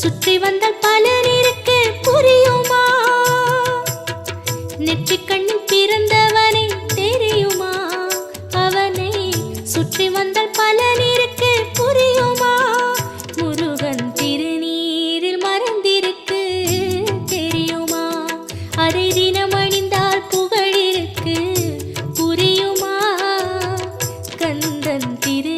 சுற்றி வந்தால் பலனிருக்கு புரியுமா? நெற்றி கண்ணில் பிறந்தவனை தெரியுமா? அவனை சுற்றி வந்தால் பலனிருக்கு புரியுமா? முருகன் திருநீரில் மறந்திருக்கு தெரியுமா? அதை தினம் அணிந்தால் புகழிருக்கு புரியுமா? கந்தன் திரு